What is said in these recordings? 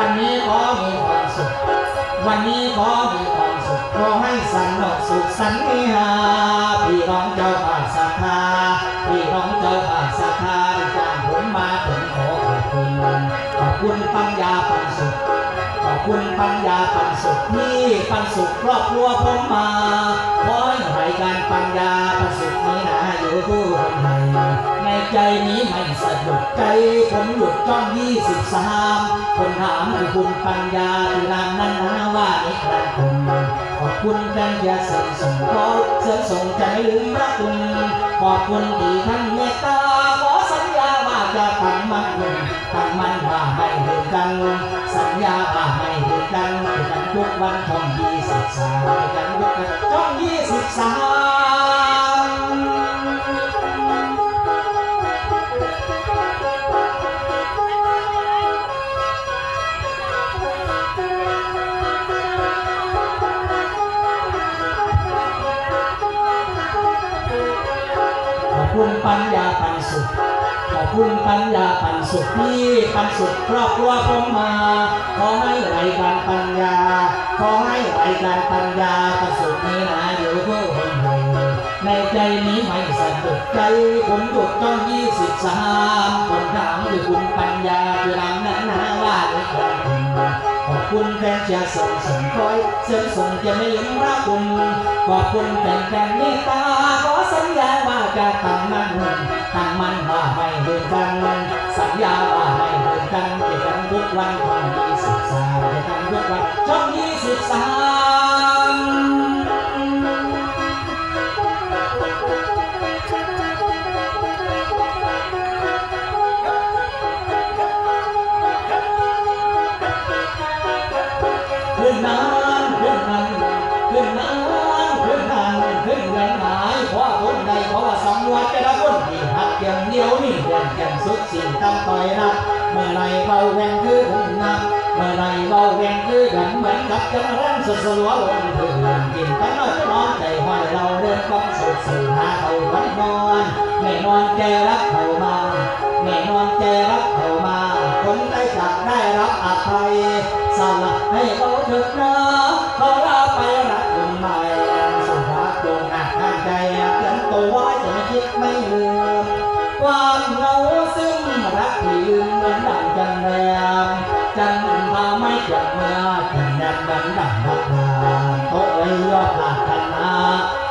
วันนี้ขอมีความสุข วันนี้ขอมีความสุข ขอให้สันนกสุขสันนิหาพี่น้องเจ้าป่าสัทธาพี่น้องเจ้าป่าสัทธาที่จ้างผมมาผมขอขอบคุณขอบคุณปัญญาปันสุขขอบ คุณปัญญาปันสุขที่ปันสุขครอบครัวผมมาขอให้รายการปัญญาปันสุขนี้นะอยู่ทุกคนไทยในใจนี้ไม่สะดุดใจผมหยุดจ้องยี่สิบสามคนถามคือคุณปัญญาที่รามนั้นนะว่านี่ใครคุณขอบคุณแฟนยาเสริมส่งขอเสริมส่งใจลืมรักคุณขอบคุณที่ท่านเมตตาขอสัญญาว่าจะตั้งมั่นตั้งมั่นว่าไม่ลืมกันสัญญา ทุกวันช่องยี่สิบสามยกันทุกวันช่องยี่สิบสามขอบคุณปัญญาปันสุข ขอบคุณปัญญาปันสุขที่ปันสุขครอบครัวผมมา ขอให้รการปัญญา ขอให้รการปัญญาประสุขนี้นะอยู่ผู้คนไทยในใจนี้ไม่สะดุดใจผมหยุดจ้องยี่สิบสามคนถามคือคุณปัญญาคือรำนั้นนะว่าด้วยความคุณขอบคุณแฟนเชียร์ส่งส่งคอยเสริมส่งจะไม่ลืมรักคุณขอบคุณแฟนแฟนเมตตาขอสัญญาว่าจะตั้งมั่นตั้งมั่นว่าไม่ลืมกันสัญญาว่าไม่ลืมกันจะกัน ทุกวันช่องยี่สิบสามจะกันทุกวันช่องยี่สิบสามขึ้นนานขึ้นนานขึ้นนานขึ้นนานขึ้นเงินหายเพราะคนใดเพราะว่าสังวัดจะได้คนที่หักอย่างเดียวนี่เดือนแก่นสุดสิ่งตั้งต่อยรักเมื่อไรเบาแหวงคือหุ่นน้ำเมื่อไรเบาแหวงคือกันเหมือนกับจะมาเล่นสดสลัวลงถึงกินกันน้อยนอนใจห้อยเราเดินกองสุดสื่อหาเขาวันนอนแม่นอนแกรักเขามาแม่นอนแกรักเขามาคนได้จักได้รับอภัย ที่ลืมเหมือนดั่งจันแรมจันทราไม่จับมื่อจันแรมดังดังรักนานโต๊ะเอ้ยยอดหลักธนา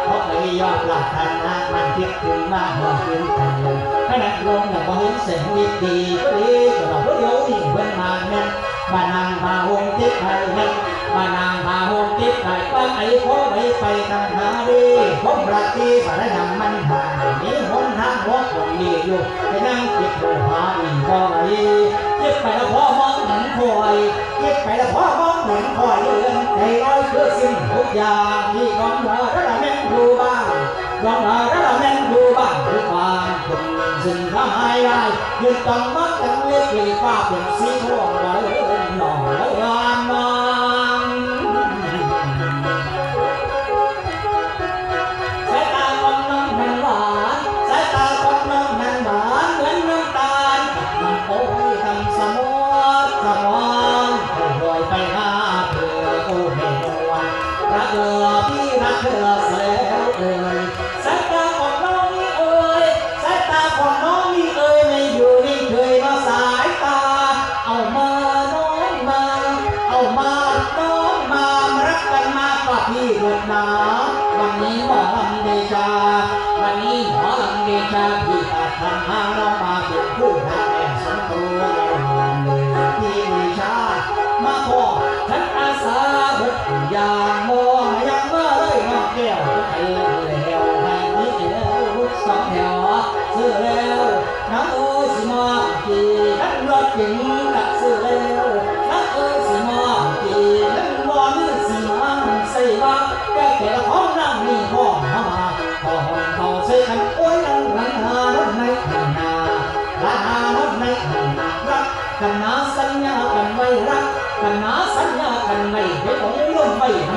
โต๊ะเอ้ยยอดหลักธนามันคิดถึงมากมื่อคืนกันเลยขณะลงอย่างพอเห็นเสียงวิดีดีก็เราเดี๋ยวนี่เพิ่นมาเนี่ยบานางพาหงติดไทยเฮงบานางพาหงติดไทยบ้านไอ้พ่อไม่ไปทางหาดีผมรักที่ฝ่ายนำมันหามีหนทางหัวคนดีอยู่ไปนั่งเก็บดู ย่างที่น้องเธอระดับแม่งดูบ้างน้องเธอระดับแม่งดูบ้างทุกความคนสิ่งทำให้ได้ยืนต้องมัดกันเล็กเลีฟ้าเป็นสีทองไว้หน่อย เธอเสียแล้วเอ่ยสายตาของน้องนี่เอ่ยสายตาของน้องนี่เอ่ยไม่อยู่นิ่เคยมาสายตา เอามาน้องมา เอามาน้องมารักกันมากกว่าพี่เถิดนะวันนี้หมอลำเดชาวันนี้หมอลำเดชาพี่อาจทำมาเรามาเป็นผู้รัก กันนาสัญญากันไม่รักกันนาสัญญากันไม่ให้ผมร่วมไม่มันไปแน่แม่มันไม่